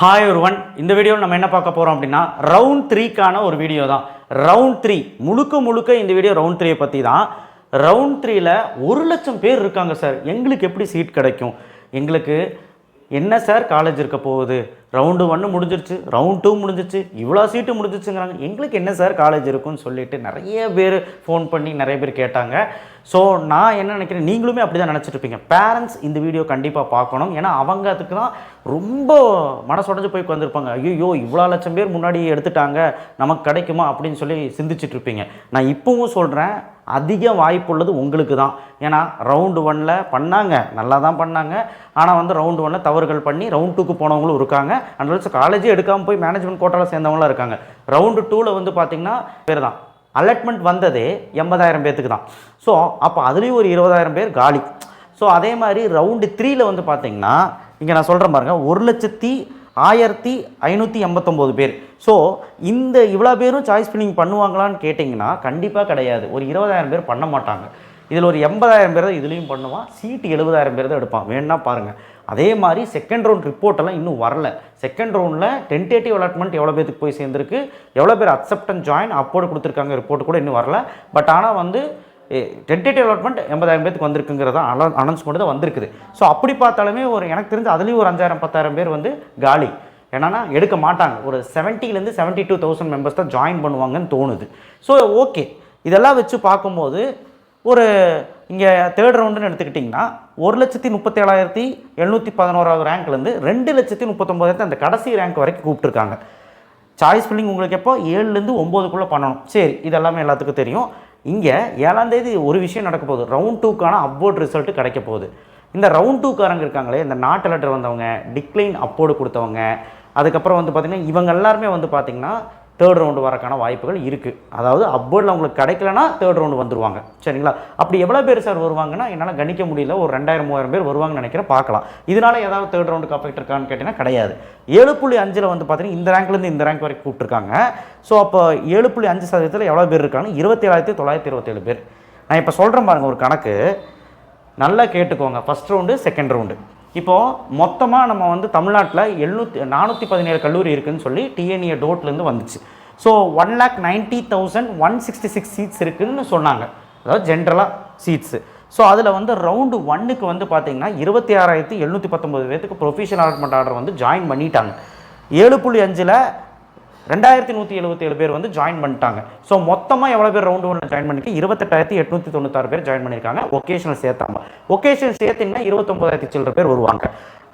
Hi ஒருவன் இந்த வீடியோவில் நம்ம என்ன பார்க்க போகிறோம் அப்படின்னா ரவுண்ட் த்ரீக்கான ஒரு வீடியோ தான். ரவுண்ட் த்ரீ முழுக்க முழுக்க இந்த வீடியோ ரவுண்ட் த்ரீயை பற்றி தான். ரவுண்ட் த்ரீயில் ஒரு லட்சம் பேர் இருக்காங்க சார் எங்களுக்கு எப்படி சீட் கிடைக்கும்? எங்களுக்கு என்ன சார் காலேஜ் இருக்க போகுது? ரவுண்டு ஒன்று முடிஞ்சிருச்சு. ரவுண்ட் டூ முடிஞ்சிருச்சு. இவ்வளோ சீட்டு முடிஞ்சிச்சுங்கிறாங்க எங்களுக்கு என்ன சார் காலேஜ் இருக்குன்னு சொல்லிட்டு நிறைய பேர் ஃபோன் பண்ணி நிறைய பேர் கேட்டாங்க. ஸோ நான் என்ன நினைக்கிறேன்? நீங்களுமே அப்படி தான் நினச்சிட்ருப்பீங்க பேரண்ட்ஸ் இந்த வீடியோ கண்டிப்பாக பார்க்கணும். ஏன்னா அவங்க அதுக்கு தான் ரொம்ப மனசுடைஞ்சு போய் உட்காந்துருப்பாங்க ஐயோ இவ்வளோ லட்சம் பேர் முன்னாடி எடுத்துட்டாங்க நமக்கு கிடைக்குமா அப்படின்னு சொல்லி சிந்திச்சிட்டு இருப்பீங்க நான் இப்போவும் சொல்கிறேன் அதிக வாய்ப்புள்ளது உங்களுக்கு தான். ஏன்னா ரவுண்டு ஒனில் பண்ணாங்க நல்லா தான் பண்ணாங்க. ஆனால் வந்து ரவுண்டு ஒனில் தவறுகள் பண்ணி ரவுண்ட் டூக்கு போனவங்களும் இருக்காங்க. அண்ட் காலேஜே எடுக்காமல் போய் மேனேஜ்மெண்ட் கோட்டாவில் சேர்ந்தவங்களும் இருக்காங்க. ரவுண்டு டூவில் வந்து பார்த்திங்கன்னா பேர் தான். அலர்ட்மெண்ட் வந்ததே எண்பதாயிரம் பேர்த்துக்கு தான். ஸோ அப்போ அதுலேயும் ஒரு இருபதாயிரம் பேர் காலி. ஸோ அதே மாதிரி ரவுண்டு த்ரீயில் வந்து பார்த்திங்கன்னா இங்கே நான் சொல்கிறேன் பாருங்கள் ஒரு லட்சத்தி ஆயிரத்தி ஐநூற்றி எண்பத்தொம்போது பேர். ஸோ இந்த இவ்வளோ பேரும் சாய்ஸ் ஃபில்லிங் பண்ணுவாங்களான்னு கேட்டிங்கன்னா கண்டிப்பாக கிடையாது. ஒரு இருபதாயிரம் பேர் பண்ண மாட்டாங்க. இதில் ஒரு எண்பதாயிரம் பேர் தான் இதுலேயும் பண்ணுவான். சீட்டு எழுபதாயிரம் பேர் தான் எடுப்பான். வேணா பாருங்கள் அதே மாதிரி செகண்ட் ரவுண்ட் ரிப்போர்ட்டெல்லாம் இன்னும் வரல. செகண்ட் ரவுண்டில் டென்டேட்டிவ் அலாட்மெண்ட் எவ்வளோ பேருக்கு போய் சேர்ந்துருக்கு? எவ்வளோ பேர் அக்செப்டன்ஸ் ஜாயின் அப்போடு கொடுத்துருக்காங்க ரிப்போர்ட் கூட இன்னும் வரல. பட் ஆனால் வந்து டென்டேட்டிவ் அலாட்மெண்ட் எண்பதாயிரம் பேருக்கு வந்திருக்குங்கிறதா அல அனௌன்ஸ்மெண்ட் தான் வந்திருக்குது. ஸோ அப்படி பார்த்தாலுமே ஒரு எனக்கு தெரிஞ்சு அதுலேயும் ஒரு அஞ்சாயிரம் பத்தாயிரம் பேர் வந்து காலி. என்னன்னா எடுக்க மாட்டாங்க. ஒரு செவன்ட்டிலேருந்து செவன்ட்டி டூ தௌசண்ட் மெம்பர்ஸ் தான் ஜாயின் பண்ணுவாங்கன்னு தோணுது. ஸோ ஓகே இதெல்லாம் வச்சு பார்க்கும்போது ஒரு இங்கே தேர்ட் ரவுண்டுன்னு எடுத்துக்கிட்டிங்கன்னா ஒரு லட்சத்தி முப்பத்தேழாயிரத்தி எழுநூற்றி பதினோராவது ரேங்க்லேருந்து ரெண்டு லட்சத்தி முப்பத்தொம்போதாயிரத்தி அந்த கடைசி ரேங்க் வரைக்கும் கூப்பிட்டுருக்காங்க. சாய்ஸ் ஃபில்லிங் உங்களுக்கு எப்போ? ஏழுலேருந்து ஒம்போதுக்குள்ளே பண்ணணும். சரி இதெல்லாமே எல்லாத்துக்கும் தெரியும். இங்கே ஏழாம் தேதி ஒரு விஷயம் நடக்க போகுது. ரவுண்ட் டூக்கான அப்வோர்ட் ரிசல்ட் கிடைக்க போகுது. இந்த ரவுண்ட் டூக்காரங்க இருக்காங்களே இந்த நாட்டு லெட்டர் வந்தவங்க டிக்ளைன் அப்போர்டு கொடுத்தவங்க அதுக்கப்புறம் வந்து பார்த்திங்கன்னா இவங்க எல்லாருமே வந்து பார்த்திங்கன்னா தேர்ட் ரவுண்டு வரக்கான வாய்ப்புகள் இருக்குது அதாவது அப்போர்டில் அவங்களுக்கு கிடைக்கலனா தேர்ட் ரவுண்டு வந்துருவாங்க. சரிங்களா? அப்படி எவ்வளோ பேர் சார் வருவாங்கன்னா என்னால் கணிக்க முடியல. ஒரு ரெண்டாயிரம் மூவாயிரம் பேர் வருவாங்கன்னு நினைக்கிறேன் பார்க்கலாம். இதனால ஏதாவது தேர்ட் ரவுண்டுக்கு அஃபெக்ட் இருக்கான்னு கேட்டிங்கன்னா கிடையாது. ஏழு புள்ளி அஞ்சில் வந்து பார்த்தீங்கன்னா இந்த ரேங்க்லேருந்து இந்த ரேங்க் வரைக்கும் கூப்பிட்டுருக்காங்க. ஸோ அப்போ ஏழு புள்ளி அஞ்சு சதவீதத்தில் எவ்வளோ பேர் இருக்காங்க? இருபத்தேழாயிரத்தி தொள்ளாயிரத்தி இருபத்தேழு பேர். நான் இப்போ சொல்கிறேன் பாருங்கள் ஒரு கணக்கு. நல்லா கேட்டுக்கோங்க. ஃபஸ்ட் ரவுண்டு செகண்ட் ரவுண்டு இப்போது மொத்தமாக நம்ம வந்து தமிழ்நாட்டில் எழுநூற்றி நானூற்றி பதினேழு கல்லூரி இருக்குன்னு சொல்லி டிஎன்ஏ டோட்லேருந்து வந்துச்சு. So one lakh ninety thousand one sixty six seats இருக்குன்னு சொன்னாங்க. அதாவது ஜென்ரலாக சீட்ஸு ஸோ அதில் வந்து ரவுண்டு ஒன்னுக்கு வந்து பார்த்திங்கன்னா இருபத்தி ஆறாயிரத்தி எழுநூற்றி பத்தொம்பது பேத்துக்கு ப்ரொஃபஷனல் அலாட்மெண்ட் ஆர்டர் வந்து ஜாயின் பண்ணிட்டாங்க. ஏழு புள்ளி அஞ்சில் ரெண்டாயிரத்தி நூற்றி எழுபத்தேழு பேர் வந்து ஜாயின் பண்ணிட்டாங்க. ஸோ மொத்தமாக எவ்வளோ பேர் ரவுண்ட் ஒன்று ஜாயின் பண்ணிக்க இருபத்தெட்டாயிரத்தி எட்நூற்றி தொண்ணூத்தாறு பேர் ஜாயின் பண்ணியிருக்காங்க. ஒகேஷனல் சேர்த்தாம. ஒகேஷனல் சேர்த்திங்கன்னா இருபத்தொம்பதாயிரத்தி சில்லற பேர் வருவாங்க.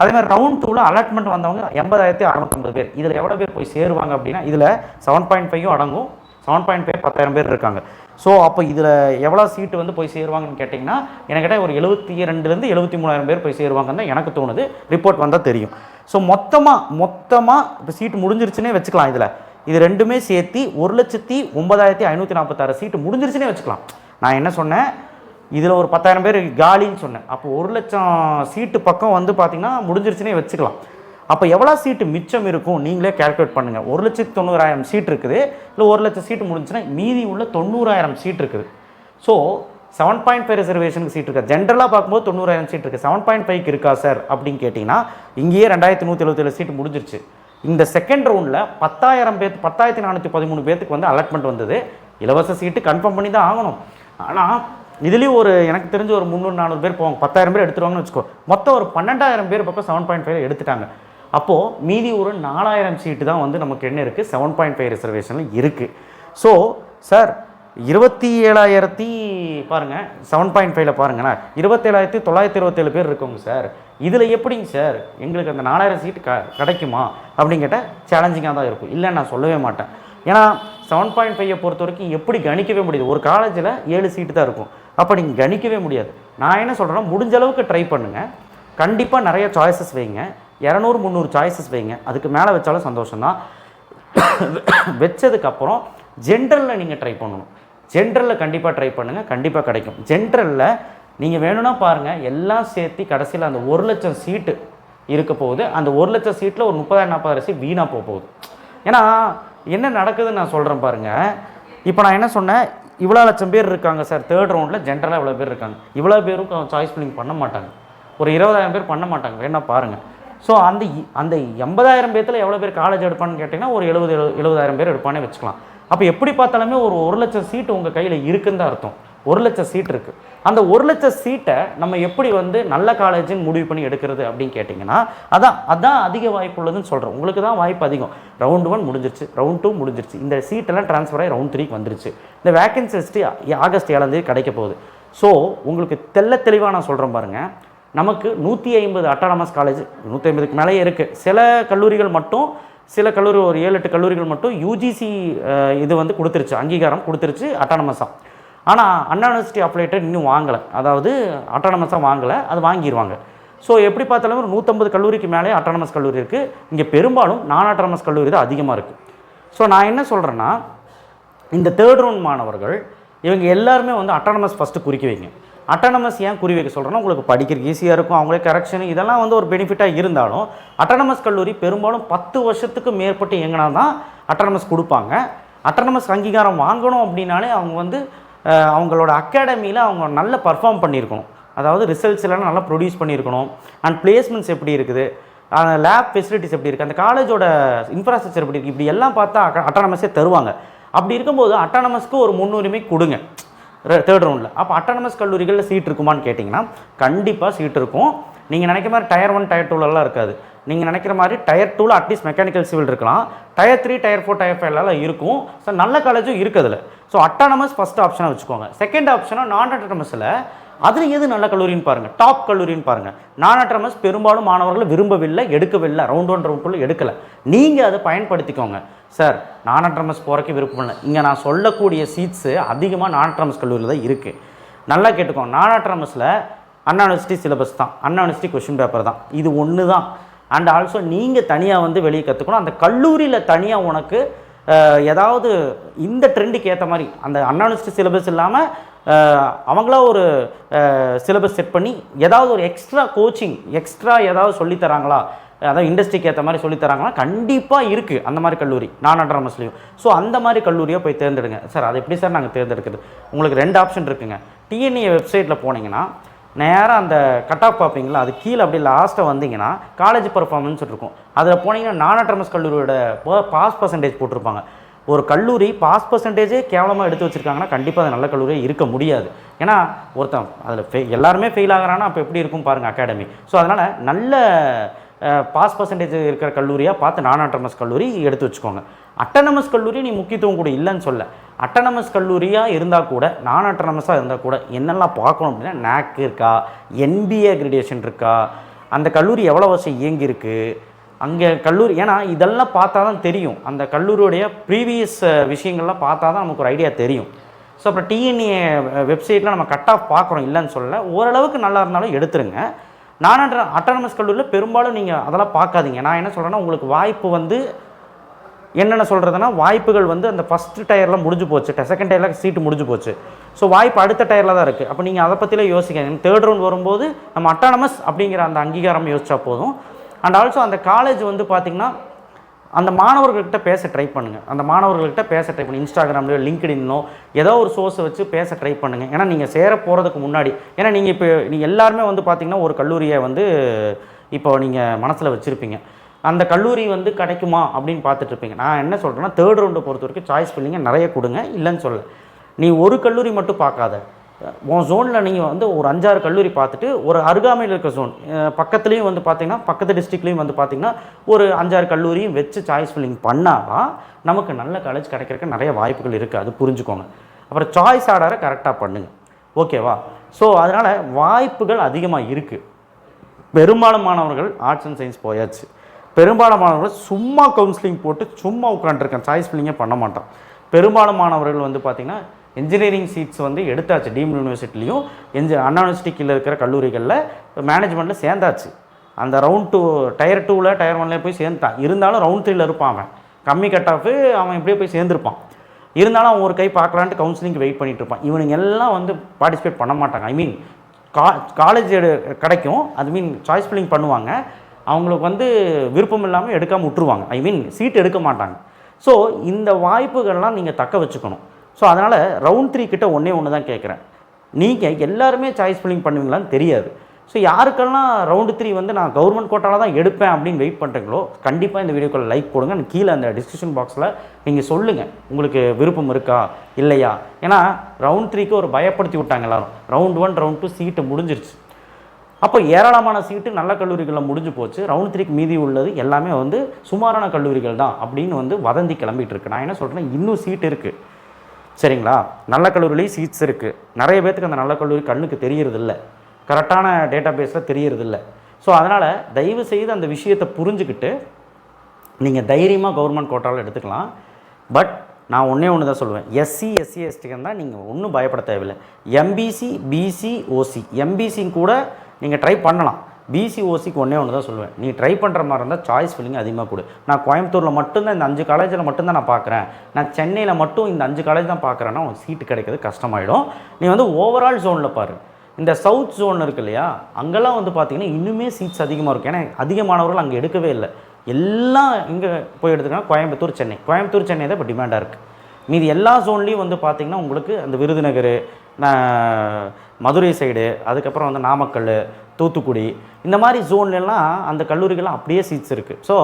அதே மாதிரி ரவுண்ட் டூவில் அலாட்மெண்ட் வந்தவங்க எண்பதாயிரத்தி அறநூற்றம்பது பேர். இதில் எவ்வளோ பேர் போய் சேருவாங்க அப்படின்னா இதில் செவன் பாயிண்ட் ஃபைவும் அடங்கும். செவன் பாயிண்ட் ஃபைவ் பத்தாயிரம் பேர் இருக்காங்க. ஸோ அப்போ இதில் எவ்வளோ சீட்டு வந்து போய் சேருவாங்கன்னு கேட்டிங்கன்னா எனக்கிட்ட ஒரு எழுபத்தி ரெண்டுலேருந்து எழுபத்தி மூணாயிரம் பேர் போய் சேருவாங்கன்னு தான் எனக்கு தோணுது. ரிப்போர்ட் வந்தால் தெரியும். ஸோ மொத்தமாக மொத்தமாக இப்போ சீட்டு முடிஞ்சிருச்சுன்னே வச்சுக்கலாம் இதில். இது ரெண்டுமே சேர்த்து ஒரு லட்சத்தி ஒன்பதாயிரத்தி ஐநூற்றி நாற்பத்தாறு சீட்டு முடிஞ்சிருச்சுன்னே வச்சுக்கலாம். நான் என்ன சொன்னேன்? இதில் ஒரு பத்தாயிரம் பேர் காலின்னு சொன்னேன். அப்போ ஒரு லட்சம் சீட்டு பக்கம் வந்து பார்த்திங்கன்னா முடிஞ்சிருச்சுன்னே வச்சுக்கலாம். அப்போ எவ்வளோ சீட்டு மிச்சம் இருக்கும்? நீங்களே கேல்குலேட் பண்ணுங்கள் ஒரு லட்சத்தி தொண்ணூறாயிரம் சீட் இருக்குது. இல்லை ஒரு லட்சம் சீட்டு முடிஞ்சுன்னா மீதி உள்ள தொண்ணூறாயிரம் சீட் இருக்குது. ஸோ செவன் பாயிண்ட் ஃபைவ் ரிசர்வேஷனுக்கு சீட் இருக்கா? ஜென்ரலாக பார்க்கும்போது தொண்ணூறாயிரம் சீட் இருக்குது செவன் பாயிண்ட் ஃபைவ்க்கு இருக்கா சார் அப்படின்னு கேட்டிங்கன்னா இங்கேயே ரெண்டாயிரத்தி நூற்றி எழுபத்தேழு சீட் முடிஞ்சிருச்சு. இந்த செகண்ட் ரவுண்டில் பத்தாயிரம் பேர் பத்தாயிரத்தி நானூற்றி பதிமூணு பேர்த்துக்கு வந்து அலாட்மெண்ட் வந்தது. இலவச சீட்டு கன்ஃபார்ம் பண்ணி தான் ஆகணும். ஆனால் இதுலேயும் ஒரு எனக்கு தெரிஞ்ச ஒரு முந்நூறு நானூறு பேர் போவாங்க. பத்தாயிரம் பேர் எடுத்துருவாங்கன்னு வச்சுக்கோ. மொத்தம் ஒரு பன்னெண்டாயிரம் பேர் பக்கம் செவன் பாயிண்ட் ஃபைவ் எடுத்துட்டாங்க. அப்போது மீதி ஒரு நாலாயிரம் சீட்டு தான் வந்து நமக்கு என்ன இருக்குது செவன் பாயிண்ட் ஃபைவ் ரிசர்வேஷனில் இருக்குது ஸோ சார் இருபத்தி ஏழாயிரத்தி பாருங்கள் செவன் பாயிண்ட் ஃபைவ்ல பாருங்கண்ணா இருபத்தேழாயிரத்தி தொள்ளாயிரத்தி இருபத்தேழு பேர் இருக்கோங்க சார். இதில் எப்படிங்க சார் எங்களுக்கு அந்த நாலாயிரம் சீட்டு க கிடைக்குமா? அப்படிங்கிட்ட சேலஞ்சிங்காக தான் இருக்கும். இல்லை நான் சொல்லவே மாட்டேன். ஏன்னா செவன் பாயிண்ட் ஃபைவை பொறுத்த வரைக்கும் எப்படி கணிக்கவே முடியுது. ஒரு காலேஜில் ஏழு சீட்டு தான் இருக்கும். அப்போ நீங்கள் கணிக்கவே முடியாது. நான் என்ன சொல்கிறேன்னா முடிஞ்ச அளவுக்கு ட்ரை பண்ணுங்கள் கண்டிப்பாக நிறைய சாய்ஸஸ் வைங்க. இரநூறு முந்நூறு சாய்ஸஸ் வைங்க. அதுக்கு மேலே வச்சாலும் சந்தோஷம்தான். வச்சதுக்கப்புறம் ஜென்ரலில் நீங்கள் ட்ரை பண்ணணும். ஜென்ரலில் கண்டிப்பாக ட்ரை பண்ணுங்கள் கண்டிப்பாக கிடைக்கும். ஜென்ரலில் நீங்கள் வேணும்னா பாருங்கள் எல்லாம் சேர்த்து கடைசியில் அந்த ஒரு லட்சம் சீட்டு இருக்க போகுது. அந்த ஒரு லட்சம் சீட்டில் ஒரு முப்பதாயிரம் நாற்பதாயிரம் சீட் வீணாக போக போகுது. ஏன்னா என்ன நடக்குதுன்னு நான் சொல்கிறேன் பாருங்கள் இப்போ நான் என்ன சொன்னேன்? இவ்வளோ லட்சம் பேர் இருக்காங்க சார் தேர்ட் ரவுண்டில் ஜென்ரலாக இவ்வளோ பேர் இருக்காங்க. இவ்வளோ பேரும் சாய்ஸ் ஃபில்லிங் பண்ண மாட்டாங்க. ஒரு இருபதாயிரம் பேர் பண்ண மாட்டாங்க. வேணா பாருங்கள் ஸோ அந்த அந்த எண்பதாயிரம் பேர்த்தில் எவ்வளோ பேர் காலேஜ் எடுப்பான்னு கேட்டிங்கன்னா ஒரு எழுபது எழுபதாயிரம் பேர் எடுப்பானே வச்சுக்கலாம். அப்போ எப்படி பார்த்தாலுமே ஒரு ஒரு லட்சம் சீட்டு உங்கள் கையில் இருக்குன்னு தான் அர்த்தம். ஒரு லட்சம் சீட் இருக்குது அந்த ஒரு லட்சம் சீட்டை நம்ம எப்படி வந்து நல்ல காலேஜுன்னு முடிவு பண்ணி எடுக்கிறது அப்படின்னு கேட்டிங்கன்னா அதான் அதான் அதிக வாய்ப்பு உள்ளதுன்னு சொல்கிறோம் உங்களுக்கு தான் வாய்ப்பு அதிகம். ரவுண்ட் ஒன் முடிஞ்சிருச்சு. ரவுண்ட் டூ முடிஞ்சிருச்சு. இந்த சீட்டெல்லாம் ட்ரான்ஸ்ஃபர் ஆகி ரவுண்ட் த்ரீக்கு வந்துருச்சு. இந்த வேகன்சி லிஸ்ட்டு ஆகஸ்ட் ஏழாம் தேதி கிடைக்க போகுது. ஸோ உங்களுக்கு தெள்ள தெளிவாக நான் சொல்கிறேன் பாருங்கள் நமக்கு நூற்றி ஐம்பது அட்டானமஸ் காலேஜ் நூற்றி ஐம்பதுக்கு மேலேயே இருக்குது சில கல்லூரிகள் மட்டும் சில கல்லூரி ஒரு ஏழு எட்டு கல்லூரிகள் மட்டும் யூஜிசி இது வந்து கொடுத்துருச்சு. அங்கீகாரம் கொடுத்துருச்சு அட்டானமஸாக ஆனால் அண்ணா யூனிவர்சிட்டி அப்ளைட்டட் இன்னும் வாங்கலை. அதாவது அட்டானமஸாக வாங்கலை அது வாங்கிடுவாங்க ஸோ எப்படி பார்த்தாலும் ஒரு நூற்றம்பது கல்லூரிக்கு மேலே அட்டானமஸ் கல்லூரி இருக்குது இங்கே பெரும்பாலும் நான் அட்டானமஸ் கல்லூரி தான் அதிகமாக இருக்குது ஸோ நான் என்ன சொல்கிறேன்னா இந்த தேர்ட் ரவுண்ட் மாணவர்கள் இவங்க எல்லாருமே வந்து அட்டானமஸ் ஃபஸ்ட்டு குறிக்க வைங்க. அட்டானமஸ் ஏன் குறி வைக்க சொல்கிறேன்னா உங்களுக்கு படிக்கிறதுக்கு ஈஸியாக இருக்கும். அவங்களே கரெக்ஷன் இதெல்லாம் வந்து ஒரு பெனிஃபிட்டாக இருந்தாலும் அட்டானமஸ் கல்லூரி பெரும்பாலும் பத்து வருஷத்துக்கு மேற்பட்டு எங்கன்னா தான் அட்டானமஸ் கொடுப்பாங்க. அட்டானமஸ் அங்கீகாரம் வாங்கணும் அப்படின்னாலே அவங்க வந்து அவங்களோட அகாடமியில் அவங்க நல்ல பர்ஃபார்ம் பண்ணியிருக்கணும். அதாவது ரிசல்ட்ஸ் எல்லாம் நல்லா ப்ரொடியூஸ் பண்ணியிருக்கணும். அண்ட் பிளேஸ்மெண்ட்ஸ் எப்படி இருக்குது? அந்த லேப் ஃபெசிலிட்டிஸ் எப்படி இருக்குது அந்த காலேஜோட இன்ஃப்ராஸ்ட்ரக்சர் எப்படி இருக்குது இப்படி எல்லாம் பார்த்தா அட்டானமஸே தருவாங்க. அப்படி இருக்கும்போது அட்டானமஸ்க்கு ஒரு முன்னுரிமை கொடுங்க. தேர்ட் ரவுண்டில் அப்போ அட்டானமஸ் கல்லூரிகளில் சீட் இருக்குமான்னு கேட்டிங்கன்னா கண்டிப்பாக சீட் இருக்கும். நீங்கள் நினைக்கிற மாதிரி டயர் ஒன் டயர் டூலெல்லாம் இருக்காது. நீங்கள் நினைக்கிற மாதிரி டயர் டூவில் அட்லீஸ்ட் மெக்கானிக்கல் சிவில் இருக்கலாம். Tier three tier four tier ஃபைவ்லாம் இருக்கும். ஸோ நல்ல காலேஜும் இருக்குதுல ஸோ அட்டானமஸ் ஃபஸ்ட் ஆப்ஷனாக வச்சுக்கோங்க. செகண்ட் ஆப்ஷனாக நான் அட்டானமஸில் அதில் எது நல்ல கல்லூரின்னு பாருங்கள் டாப் கல்லூரின்னு பாருங்கள் நான் பெரும்பாலும் மாணவர்கள் விரும்பவில்லை எடுக்கவில்லை ரவுண்ட் ஒன் ரவுண்ட் எடுக்கலை. நீங்கள் அதை பயன்படுத்திக்கோங்க. சார் நான் அட்டானமஸ் போகிறக்கு விருப்பம் இல்லை. இங்கே நான் சொல்லக்கூடிய சீட்ஸு அதிகமாக நான் கல்லூரியில் தான் இருக்குது நல்லா கேட்டுக்கோங்க. நான் அண்ணா யூனிவர்சிட்டி சிலபஸ் தான். அண்ணா யூனிவர்சிட்டி கொஷின் பேப்பர் தான். இது ஒன்று தான் அண்ட் ஆல்சோ நீங்கள் தனியாக வந்து வெளியே கற்றுக்கணும் அந்த கல்லூரியில் தனியாக உனக்கு ஏதாவது இந்த ட்ரெண்டுக்கு ஏற்ற மாதிரி அந்த அண்ணா சிலபஸ் இல்லாமல் அவங்களா ஒரு சிலபஸ் செட் பண்ணி ஏதாவது ஒரு எக்ஸ்ட்ரா கோச்சிங் எக்ஸ்ட்ரா ஏதாவது சொல்லித் தராங்களா? அதாவது இண்டஸ்ட்ரிக்கு ஏற்ற மாதிரி சொல்லித்தராங்கன்னா கண்டிப்பாக இருக்குது அந்த மாதிரி கல்லூரி நான் அட்ராமஸ்லையும் ஸோ அந்த மாதிரி கல்லூரியை போய் தேர்ந்தெடுங்க. சார் அது எப்படி சார் நாங்கள் தேர்ந்தெடுக்கிறது? உங்களுக்கு ரெண்டு ஆப்ஷன் இருக்குங்க. டிஎன்ஏ வெப்சைட்டில் போனீங்கன்னா நேராக அந்த கட் ஆஃப் பார்ப்பீங்களா அது கீழே அப்படி லாஸ்ட்டாக வந்தீங்கன்னா காலேஜ் பர்ஃபார்மன்ஸ் இருக்கும் அதில் போனீங்கன்னா நான் அட்ரமஸ் கல்லூரியோட பாஸ் பர்சன்டேஜ் போட்டிருப்பாங்க. ஒரு கல்லூரி பாஸ் பர்சன்டேஜே கேவலமாக எடுத்து வச்சிருக்காங்கன்னா கண்டிப்பாக அது நல்ல கல்லூரியாக இருக்க முடியாது. ஏன்னா ஒருத்தன் அதில் ஃபெ எல்லாருமே ஃபெயில் ஆகிறான்னா அப்போ எப்படி இருக்கும் பாருங்கள் அகாடமி ஸோ அதனால் நல்ல பாஸ் பர்சன்டேஜ் இருக்கிற கல்லூரியாக பார்த்து நான் அட்டனமஸ் கல்லூரி எடுத்து வச்சுக்கோங்க. அட்டனமஸ் கல்லூரி நீ முக்கியத்துவம் கூட இல்லைன்னு சொல்ல. அட்டனமஸ் கல்லூரியாக இருந்தால் கூட நான் அட்டனமஸாக இருந்தால் கூட என்னெல்லாம் பார்க்கணும் அப்படின்னா நேக் இருக்கா என்பிஏ கிரேடியேஷன் இருக்கா அந்த கல்லூரி எவ்வளோ வருஷம் இயங்கியிருக்கு அங்கே கல்லூரி ஏன்னா இதெல்லாம் பார்த்தா தான் தெரியும். அந்த கல்லூரியுடைய ப்ரீவியஸ் விஷயங்கள்லாம் பார்த்தா தான் நமக்கு ஒரு ஐடியா தெரியும். ஸோ அப்புறம் டிஎன்ஏ வெப்சைட்டில் நம்ம கட் ஆஃப் பார்க்குறோம் இல்லைன்னு சொல்லலை ஓரளவுக்கு நல்லா இருந்தாலும் எடுத்துருங்க. நானன்ற அட்டானமஸ் கல்லூரியில் பெரும்பாலும் நீங்கள் அதெல்லாம் பார்க்காதீங்க. நான் என்ன சொல்கிறேன்னா உங்களுக்கு வாய்ப்பு வந்து என்னென்ன சொல்கிறதுனா வாய்ப்புகள் வந்து அந்த ஃபஸ்ட்டு டயரில் முடிஞ்சு போச்சு. செகண்ட் டயரில் சீட்டு முடிஞ்சு போச்சு. ஸோ வாய்ப்பு அடுத்த டயரில் தான் இருக்குது அப்போ நீங்கள் அதை பற்றிலாம் யோசிக்காதீங்க. தேர்ட் ரவுண்ட் வரும்போது நம்ம அட்டானமஸ் அப்படிங்கிற அந்த அங்கீகாரம் யோசிச்சா போதும். அண்ட் ஆல்சோ அந்த காலேஜ் வந்து பார்த்திங்கன்னா அந்த மாணவர்கள்கிட்ட பேச ட்ரை பண்ணுங்கள் அந்த மாணவர்கள்கிட்ட பேச ட்ரை பண்ணி இன்ஸ்டாகிராம்லையோ லிங்க்டின்னோ ஏதோ ஒரு சோர்ஸை வச்சு பேச ட்ரை பண்ணுங்கள் ஏன்னா நீங்கள் சேர போகிறதுக்கு முன்னாடி ஏன்னா நீங்கள் இப்போ நீங்கள் எல்லாருமே வந்து பார்த்தீங்கன்னா ஒரு கல்லூரியை வந்து இப்போ நீங்கள் மனசில் வச்சுருப்பீங்க. அந்த கல்லூரி வந்து கிடைக்குமா அப்படின்னு பார்த்துட்ருப்பீங்க நான் என்ன சொல்கிறேன்னா தேர்ட் ரவுண்டை பொறுத்த வரைக்கும் சாய்ஸ் ஃபில்லிங்க நிறைய கொடுங்க இல்லைன்னு சொல்ல நீ ஒரு கல்லூரி மட்டும் பார்க்காத. உன் ஜோனில் நீங்கள் வந்து ஒரு அஞ்சாறு கல்லூரி பார்த்துட்டு ஒரு அருகாமையில் இருக்க ஜோன் பக்கத்துலேயும் வந்து பார்த்திங்கன்னா பக்கத்து டிஸ்ட்ரிக்ட்லேயும் வந்து பார்த்தீங்கன்னா ஒரு அஞ்சாறு கல்லூரியும் வச்சு சாய்ஸ் ஃபில்லிங் பண்ணாதான் நமக்கு நல்ல காலேஜ் கிடைக்கிறதுக்கு நிறைய வாய்ப்புகள் இருக்குது அது புரிஞ்சுக்கோங்க. அப்புறம் சாய்ஸ் ஆர்டரை கரெக்டாக பண்ணுங்கள் ஓகேவா ஸோ அதனால் வாய்ப்புகள் அதிகமாக இருக்குது பெரும்பாலும் மாணவர்கள் ஆர்ட்ஸ் அண்ட் சயின்ஸ் போயாச்சு. பெரும்பாலும் மாணவர்கள் சும்மா கவுன்சிலிங் போட்டு சும்மா உட்காந்துருக்கேன் சாய்ஸ் ஃபில்லிங்கே பண்ண மாட்டோம் பெரும்பாலும் மாணவர்கள் வந்து பார்த்திங்கன்னா இன்ஜினியரிங் சீட்ஸ் வந்து எடுத்தாச்சு டீம் யூனிவர்சிட்டிலையும் என்ஜி அண்ணா யூனிவர்சிட்டி கீழே இருக்கிற கல்லூரிகளில் மேனேஜ்மெண்ட்டில் சேர்ந்தாச்சு. அந்த ரவுண்ட் டூ டயர் டூவில் டயர் ஒன்லேயே போய் சேர்ந்துட்டான். இருந்தாலும் ரவுண்ட் த்ரீல இருப்பான் அவன். கம்மி கட் ஆஃபு அவன் இப்படியே போய் சேர்ந்துருப்பான். இருந்தாலும் அவன் ஒரு கை பார்க்கலான்ட்டு கவுன்சிலிங்க்கு வெயிட் பண்ணிட்டு இருப்பான். இவனுங்க எல்லாம் வந்து பார்ட்டிசிபேட் பண்ண மாட்டாங்க. ஐ மீன் கா காலேஜ் கிடைக்கும். அது மீன் சாய்ஸ் ஃபில்லிங் பண்ணுவாங்க. அவங்களுக்கு வந்து விருப்பம் இல்லாமல் எடுக்காமல் விட்டுருவாங்க. ஐ மீன் சீட் எடுக்க மாட்டாங்க. ஸோ இந்த வாய்ப்புகள்லாம் நீங்கள் தக்க வச்சுக்கணும். ஸோ அதனால் ரவுண்ட் த்ரீ கிட்ட ஒன்றே ஒன்று தான் கேட்குறேன் நீங்கள் எல்லாருமே சாய்ஸ் ஃபில்லிங் பண்ணுவீங்களான்னு தெரியாது. ஸோ யாருக்கெல்லாம் ரவுண்டு த்ரீ வந்து நான் கவர்மெண்ட் கோட்டாவில் தான் எடுப்பேன் அப்படின்னு வெயிட் பண்ணுறீங்களோ கண்டிப்பாக இந்த வீடியோக்குள்ள லைக் போடுங்க கீழே அந்த டிஸ்கிரிப்ஷன் பாக்ஸில் நீங்கள் சொல்லுங்கள் உங்களுக்கு விருப்பம் இருக்கா இல்லையா? ஏன்னா ரவுண்ட் த்ரீக்கு ஒரு பயப்படுத்தி விட்டாங்க எல்லாரும். Round one round two seat முடிஞ்சிருச்சு. அப்போ ஏராளமான சீட்டு நல்ல கல்லூரிகளில் முடிஞ்சு போச்சு. ரவுண்ட் த்ரீக்கு மீதி உள்ளது எல்லாமே வந்து சுமாரான கல்லூரிகள் தான் அப்படின்னு வந்து வதந்தி கிளம்பிட்டு இருக்கு. நான் என்ன சொல்கிறேன்னா இன்னும் சீட் இருக்குது சரிங்களா? நல்ல கல்லூரிலேயும் சீட்ஸ் இருக்குது நிறைய பேர்த்துக்கு அந்த நல்ல கல்லூரி கண்ணுக்கு தெரியறதில்ல. கரெக்டான டேட்டா பேஸில் தெரியறதில்ல. ஸோ அதனால் தயவு செய்து அந்த விஷயத்தை புரிஞ்சுக்கிட்டு நீங்கள் தைரியமாக கவர்மெண்ட் கோட்டாவில் எடுத்துக்கலாம். பட் நான் ஒன்றே ஒன்று தான் சொல்லுவேன். எஸ்சி எஸ்சி எஸ்டிக்கு தான் நீங்கள் ஒன்றும் பயப்பட தேவையில்லை. எம்பிசி பிசி ஓசி எம்பிசி கூட நீங்கள் ட்ரை பண்ணலாம். பிசிஓசிக்கு ஒன்றே ஒன்று தான் சொல்லுவேன். நீ ட்ரை பண்ணுற மாதிரி இருந்தால் சாய்ஸ் ஃபில்லிங் அதிகமாக கொடு. நான் கோயம்புத்தூரில் மட்டும்தான் இந்த அஞ்சு காலேஜில் மட்டும்தான் நான் பார்க்குறேன் நான் சென்னையில் மட்டும் இந்த அஞ்சு காலேஜ் தான் பார்க்குறேன்னா உனக்கு சீட்டு கிடைக்கிறது கஷ்டமாயிடும். நீ வந்து ஓவரால் ஜோனில் பாரு. இந்த சவுத் ஜோன் இருக்கு இல்லையா? அங்கெல்லாம் வந்து பார்த்திங்கன்னா இன்னுமே சீட்ஸ் அதிகமாக இருக்கும். ஏன்னா அதிகமானவர்கள் அங்கே எடுக்கவே இல்லை. எல்லாம் இங்கே போய் எடுத்துக்கலாம் கோயம்புத்தூர் சென்னை. கோயம்புத்தூர் சென்னை தான் இப்போ டிமாண்டாக இருக்குது மீதி எல்லா ஜோன்லேயும் வந்து பார்த்திங்கன்னா உங்களுக்கு அந்த விருதுநகர் நான் மதுரை சைடு அதுக்கப்புறம் வந்து நாமக்கல் தூத்துக்குடி இந்த மாதிரி ஜோன்லலாம் அந்த கல்லூரிகள்லாம் அப்படியே சீட்ஸ் இருக்குது ஸோ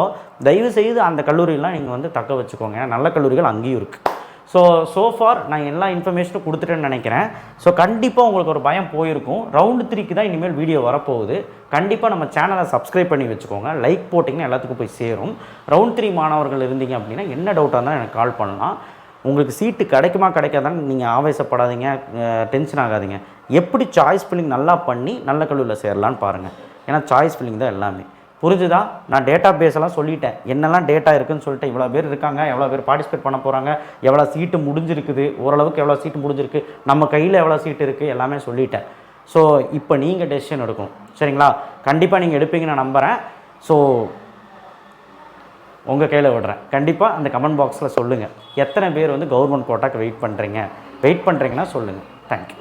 தயவு செய்து அந்த கல்லூரிலாம் நீங்கள் வந்து தக்க வச்சுக்கோங்க. நல்ல கல்லூரிகள் அங்கேயும் இருக்குது ஸோ சோஃபார் நான் எல்லா இன்ஃபர்மேஷனும் கொடுத்துட்டேன்னு நினைக்கிறேன். ஸோ கண்டிப்பாக உங்களுக்கு ஒரு பயம் போயிருக்கும். ரவுண்டு த்ரீக்கு தான் இனிமேல் வீடியோ வரப்போகுது. கண்டிப்பாக நம்ம சேனலை சப்ஸ்கிரைப் பண்ணி வச்சுக்கோங்க. லைக் போட்டிங்கன்னா எல்லாத்துக்கும் போய் சேரும். ரவுண்ட் த்ரீ மாணவர்கள் இருந்தீங்க அப்படின்னா என்ன டவுட்டாக இருந்தாலும் எனக்கு கால் பண்ணலாம். உங்களுக்கு சீட்டு கிடைக்குமா கிடைக்காதான்னு நீங்கள் ஆவேசப்படாதீங்க டென்ஷன் ஆகாதீங்க. எப்படி சாய்ஸ் ஃபில்லிங் நல்லா பண்ணி நல்ல கல்லூரியில் சேரலான்னு பாருங்கள் ஏன்னா சாய்ஸ் ஃபில்லிங் தான் எல்லாமே. புரிஞ்சுதா? நான் டேட்டா பேஸ் எல்லாம் சொல்லிட்டேன். என்னெல்லாம் டேட்டா இருக்குன்னு சொல்லிட்டு இவ்வளோ பேர் இருக்காங்க எவ்வளோ பேர் பார்ட்டிசிபேட் பண்ண போகிறாங்க எவ்வளோ சீட்டு முடிஞ்சிருக்குது ஓரளவுக்கு எவ்வளோ சீட்டு முடிஞ்சிருக்கு நம்ம கையில் எவ்வளோ சீட்டு இருக்குது எல்லாமே சொல்லிட்டேன். ஸோ இப்போ நீங்கள் டெசிஷன் எடுக்கணும். சரிங்களா? கண்டிப்பாக நீங்கள் எடுப்பீங்கன்னு நான் நம்புகிறேன் ஸோ உங்கள் கையில் விடுறேன். கண்டிப்பாக அந்த கமெண்ட் பாக்ஸில் சொல்லுங்கள் எத்தனை பேர் வந்து கவர்மெண்ட் கோட்டாக்கு வெயிட் பண்ணுறீங்க வெயிட் பண்ணுறீங்கன்னா சொல்லுங்கள் தேங்க்யூ